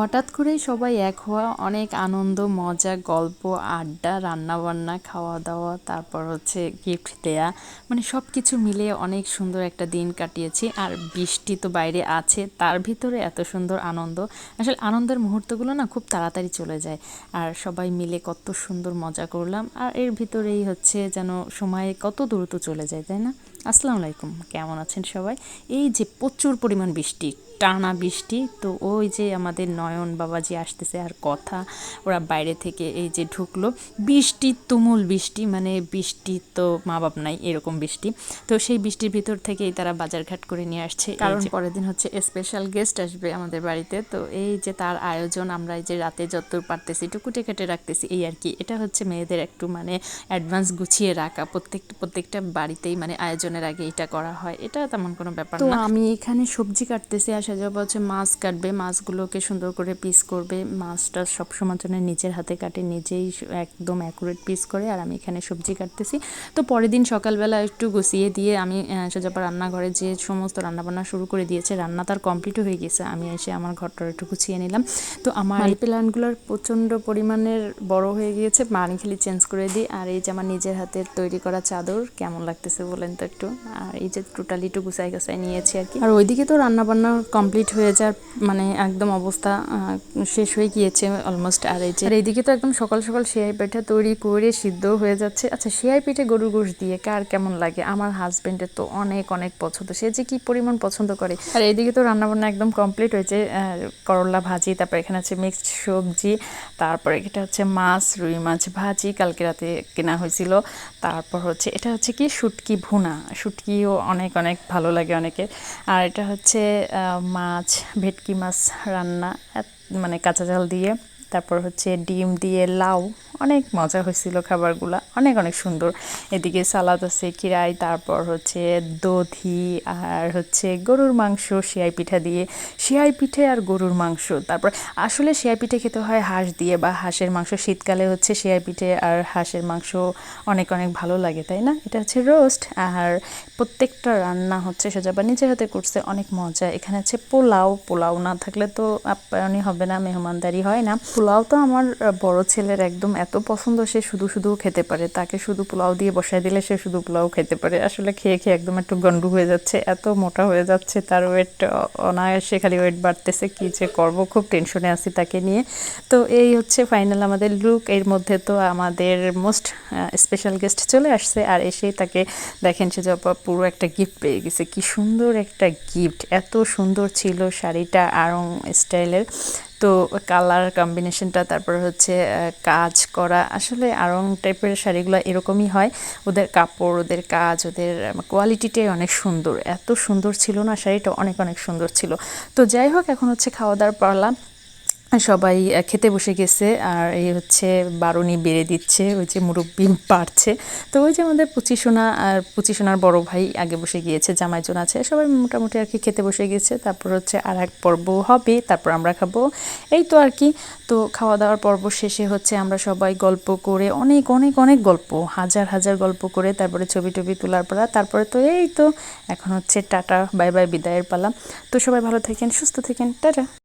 হঠাৎ করেই সবাই এক হওয়া, অনেক আনন্দ, মজা, গল্প, আড্ডা, রান্নাবান্না খাওয়া দাওয়া তারপর হচ্ছে গিফট দেয়া মানে সব কিছু মিলে অনেক সুন্দর একটা দিন কাটিয়েছি। আর বৃষ্টি তো বাইরে আছে, তার ভিতরে এত সুন্দর আনন্দ। আসলে আনন্দের মুহূর্তগুলো না খুব তাড়াতাড়ি চলে যায়। আর সবাই মিলে কত সুন্দর মজা করলাম। আর এর ভিতরেই হচ্ছে যেন সময় কত দ্রুত চলে যায়, তাই না? আসসালামু আলাইকুম কেমন আছেন সবাই? এই যে প্রচুর পরিমাণ বৃষ্টি টানা বৃষ্টি তো ওই যে আমাদের নয়ন বাবাজি আসতেছে আর কথা ওরা বাইরে থেকে এই যে ঢুকলো। বৃষ্টি তুমুল বৃষ্টি মানে বৃষ্টি তো মা বাপ নাই এরকম বৃষ্টি। তো সেই বৃষ্টির ভিতর থেকেই তারা বাজারঘাট করে নিয়ে আসছে। কারণ পরের দিন হচ্ছে স্পেশাল গেস্ট আসবে আমাদের বাড়িতে। তো এই যে তার আয়োজন আমরা এই যে রাতে যতদূর পারতেছি একটু কুটে কেটে রাখতেছি এই আর কি। এটা হচ্ছে মেয়েদের একটু মানে অ্যাডভান্স গুছিয়ে রাখা। প্রত্যেক প্রত্যেকটা বাড়িতেই মানে আয়োজনের আগে এটা করা হয়। এটা তেমন কোনো ব্যাপার না। আমি এখানে সবজি কাটতেছি আর সাজা হচ্ছে মাছ কাটবে মাছগুলোকে সুন্দর করে পিস করবে। মাছটা সবসময় জন্য নিজের হাতে কাটে নিজেই একদম অ্যাকুরেট পিস করে আর আমি এখানে সবজি কাটতেছি। তো পরের দিন সকালবেলা একটু গুছিয়ে দিয়ে আমি সোজাপা রান্নাঘরে যে সমস্ত রান্নাবান্না শুরু করে দিয়েছে রান্না তার কমপ্লিট হয়ে গেছে। আমি এসে আমার ঘরটা একটু গুছিয়ে নিলাম। তো আমার মানি প্ল্যান্টগুলোর প্রচণ্ড পরিমাণের বড় হয়ে গিয়েছে পানি খালি চেঞ্জ করে দিই। আর এই যে আমার নিজের হাতের তৈরি করা চাদর কেমন লাগতেছে বলেন তো একটু? আর এই যে টোটালি একটু গুছাই গুছাই নিয়েছি আর কি। আর ওইদিকে তো রান্নাবান্না কমপ্লিট হয়ে যাওয়ার মানে একদম অবস্থা শেষ হয়ে গিয়েছে অলমোস্ট আর এই যে আর এইদিকে তো একদম সকাল সকাল সেয়াই পিঠা তৈরি করে সিদ্ধ হয়ে যাচ্ছে। আচ্ছা সেয়াই পিঠে গরুর গোশ দিয়ে কার কেমন লাগে? আমার হাজবেন্ডের তো অনেক অনেক পছন্দ। সে যে কি পরিমাণ পছন্দ করে। আর এইদিকে তো রান্নাবান্না একদম কমপ্লিট হয়েছে করলা ভাজি, তারপর এখানে আছে মিক্সড সবজি, তারপরে এটা হচ্ছে মাছ, রুই মাছ ভাজি, কালকে রাতে কেনা হয়েছিল। তারপর হচ্ছে, এটা হচ্ছে কি? শুটকি ভুনা। শুটকিও অনেক অনেক ভালো লাগে অনেকের। আর এটা হচ্ছে মাছ, ভেটকি মাছ রান্না মানে কাঁচা জাল দিয়ে। তারপর হচ্ছে ডিম দিয়ে লাউ, অনেক মজা হয়েছিল খাবারগুলো, অনেক অনেক সুন্দর। এদিকে সালাদ আছে, কিরাই, তারপর হচ্ছে দধি আর হচ্ছে গরুর মাংস, শিয়াই পিঠা দিয়ে। শিয়াই পিঠে আর গরুর মাংস, তারপর আসলে শিয়াই পিঠে খেতে হয় হাঁস দিয়ে বা হাঁসের মাংস। শীতকালে হচ্ছে শিয়াই পিঠে আর হাঁসের মাংস অনেক অনেক ভালো লাগে, তাই না? এটা হচ্ছে রোস্ট আর প্রত্যেকটা রান্না হচ্ছে সোজাবা নিজের হাতে করছে অনেক মজা। এখানে আছে পোলাও। পোলাও না থাকলে তো আপ্যায়নই হবে না, মেহমানদারি হয় না। পোলাও তো আমার বড় ছেলের একদম এত পছন্দ, সে শুধু শুধু খেতে পারে। তাকে শুধু পোলাও দিয়ে বসায় দিলে সে শুধু পোলাও খেতে পারে। আসলে খেয়ে খেয়ে একদম একটু গন্ডু হয়ে যাচ্ছে, এত মোটা হয়ে যাচ্ছে, তার ওয়েট অনায়াসে খালি ওয়েট বাড়তেছে। কি যে করব? খুব টেনশনে আছি তাকে নিয়ে। তো এই হচ্ছে ফাইনাল আমাদের লুক এর মধ্যে তো আমাদের মোস্ট স্পেশাল গেস্ট চলে আসছে। আর এসেই তাকে দেখেন সে জপা পুরো একটা গিফট পেয়ে গেছে। কি সুন্দর একটা গিফট এত সুন্দর ছিল শাড়িটা আরং স্টাইলের। তো কালার কম্বিনেশনটা তারপর হচ্ছে কাজ করা। আসলে আরং টাইপের শাড়িগুলো এরকমই হয়। ওদের কাপড়, ওদের কাজ, ওদের কোয়ালিটিটাই অনেক সুন্দর। এত সুন্দর ছিল না, শাড়িটা অনেক অনেক সুন্দর ছিল। তো যাই হোক, এখন হচ্ছে খাওয়া দাওয়ার পারলাম সবাই খেতে বসে গেছে আর এই হচ্ছে বারুনি বেড়ে দিচ্ছে, ওই যে মুরব্বি পারছে তো ওই যে আমাদের পুচিসোনা আর পুচিসোনার বড় ভাই আগে বসে গিয়েছে জামাইজন আছে, সবাই মোটামুটি আর কি খেতে বসে গেছে। তারপর হচ্ছে আর এক পর্ব হবে, তারপর আমরা খাব। এই তো আর কি, তো খাওয়া দাওয়ার পর্ব শেষে হচ্ছে আমরা সবাই গল্প করে, অনেক অনেক অনেক গল্প, হাজার হাজার গল্প করে তারপরে ছবি টবি তোলার পালা, তারপরে তো এই তো, এখন হচ্ছে টাটা, বাই বাই, বিদায়ের পালা। তো সবাই ভালো থাকেন, সুস্থ থাকেন, টাটা।